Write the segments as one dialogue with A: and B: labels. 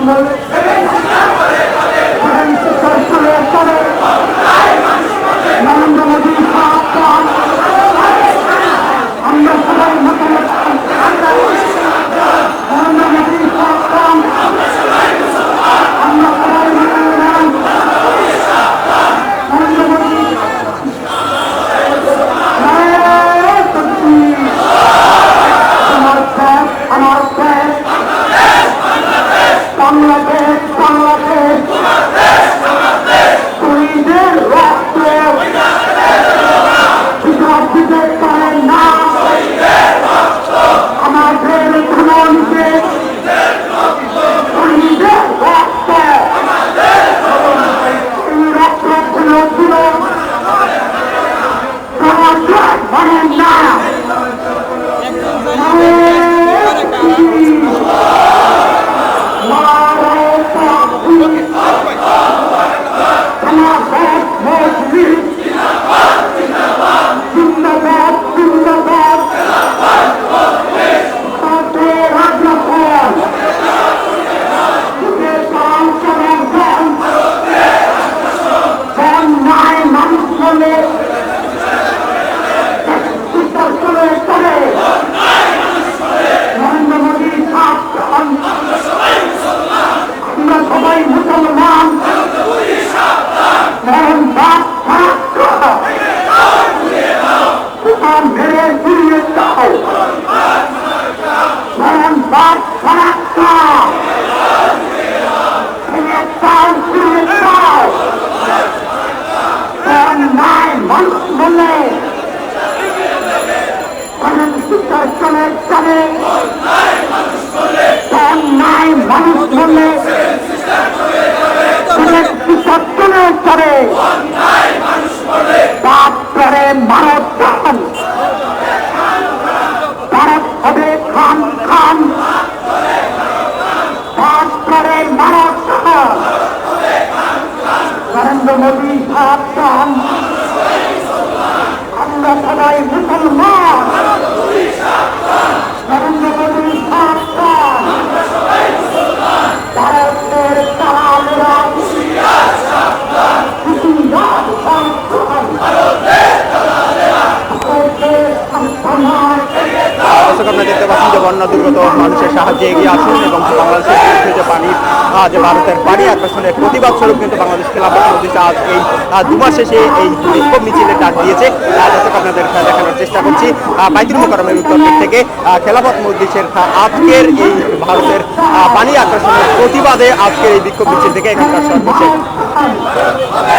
A: নরেন্দ্র অন্যায় মানুষ বলে চলে চলে। অন্যায় মানুষ বলে। বিচার চলে চলে। পাপ করে মানব
B: যে ভারতের পানি আকর্ষণের প্রতিবাদ স্বরূপ কিন্তু বাংলাদেশ খেলাফত মজলিস আজ এই দু মাস শেষে এই বিক্ষোভ মিছিলের ডাক দিয়েছে। দর্শক, আপনাদের দেখানোর চেষ্টা করছি। বাইতুল মোকারমের উত্তর দিক থেকে খেলাফত মজলিসের আজকের এই ভারতের পানি আকর্ষণের প্রতিবাদে আজকের এই বিক্ষোভ মিছিল থেকে এখানকার সর্বশেষ।
A: হবে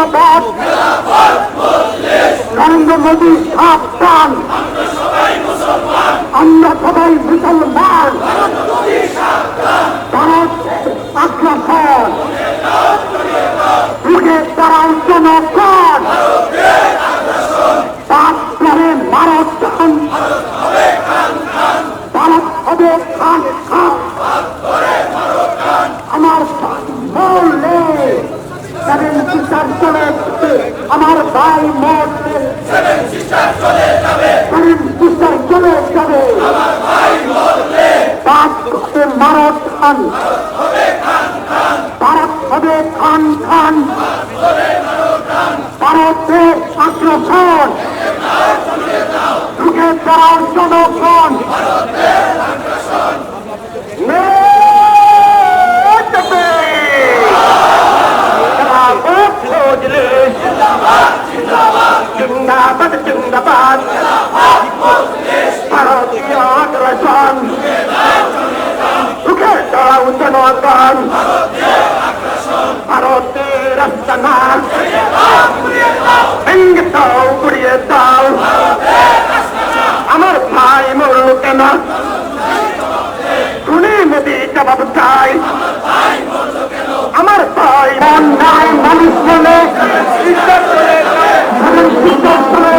A: জিন্দাবাদ নরেন্দ্র মোদী সাবধান। আমরা সবাই মুসলমান ভারত আগ্রাসন যুগে তারা জনগণ পাপ করে মারণ ভারত হবে খান খান আমার বললে সেভেন সিস্টার চলে যাবে। আমার ভাই মরবে সেভেন সিস্টার চলে যাবে পাপ হবে মারণ খান ভারত হবে খান খান ভারতে আগ্রাসন ঢুকে তার
C: আগ্রাসন ভারতের দাও দাও। আমার ভাই মরল কেন শুনে মোদি জবাব চাই। আমার ভাই মানুষ মনে ইজ্জত করে মন ইজ্জত করে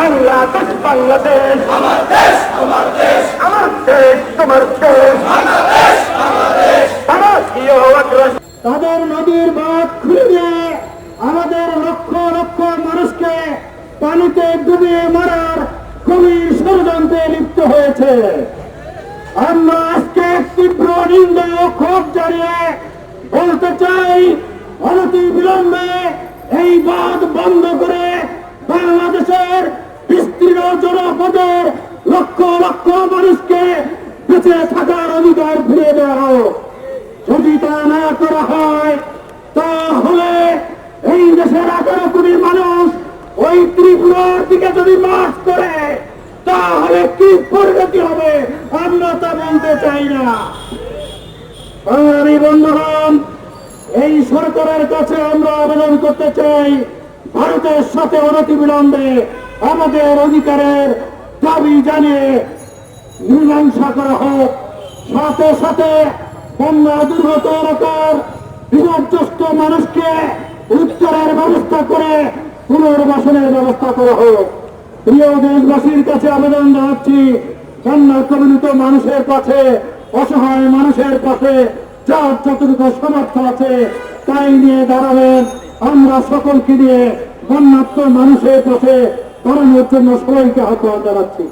C: বাংলাদেশ বাংলাদেশ। আমার দেশ আমার দেশ। আমার দেশ তোমার দেশ। ভারতীয় আগ্রাসন
A: তাদের নদীর বাঁধ খুলে দিয়ে আমাদের লক্ষ লক্ষ মানুষকে পানিতে ডুবিয়ে মারার গভীর ষড়যন্ত্রে লিপ্ত হয়েছে। আমরা আজকে তীব্র নিন্দা ও ক্ষোভ জানিয়ে বলতে চাই অনতি বিলম্বে এই বাঁধ বন্ধ করে বাংলাদেশের বিস্তীর্ণ জনপদের লক্ষ লক্ষ মানুষকে বেঁচে থাকার অধিকার ফিরে দেওয়া যদি তা না করা হয়, তাহলে এই দেশের আঠারো কোটি মানুষ ওই ত্রিপুরার দিকে যদি মার্চ করে, তাহলে কি পরিণতি হবে? আমরা তা বলতে চাই না। বাঙালি বন্ধুগণ, এই সরকারের কাছে আমরা আবেদন করতে চাই, ভারতের সাথে অনতিবিলম্বে আমাদের অধিকারের দাবি জানিয়ে মীমাংসা করা হোক। সাথে সাথে বন্যা দুর্গত এলাকার বিপর্যস্ত মানুষকে উদ্ধারের ব্যবস্থা করে পুনর্বাসনের ব্যবস্থা করা হোক। প্রিয় দেশবাসীর কাছে আবেদন জানাচ্ছি, বন্যা কবলিত মানুষের কাছে, অসহায় মানুষের কাছে যার যতটুকু সমর্থ আছে তাই নিয়ে দাঁড়াবেন। আমরা সকলকে নিয়ে বন্যাত্ম মানুষের কাছে দাঁড়ানোর জন্য সবাইকে আহ্বান জানাচ্ছি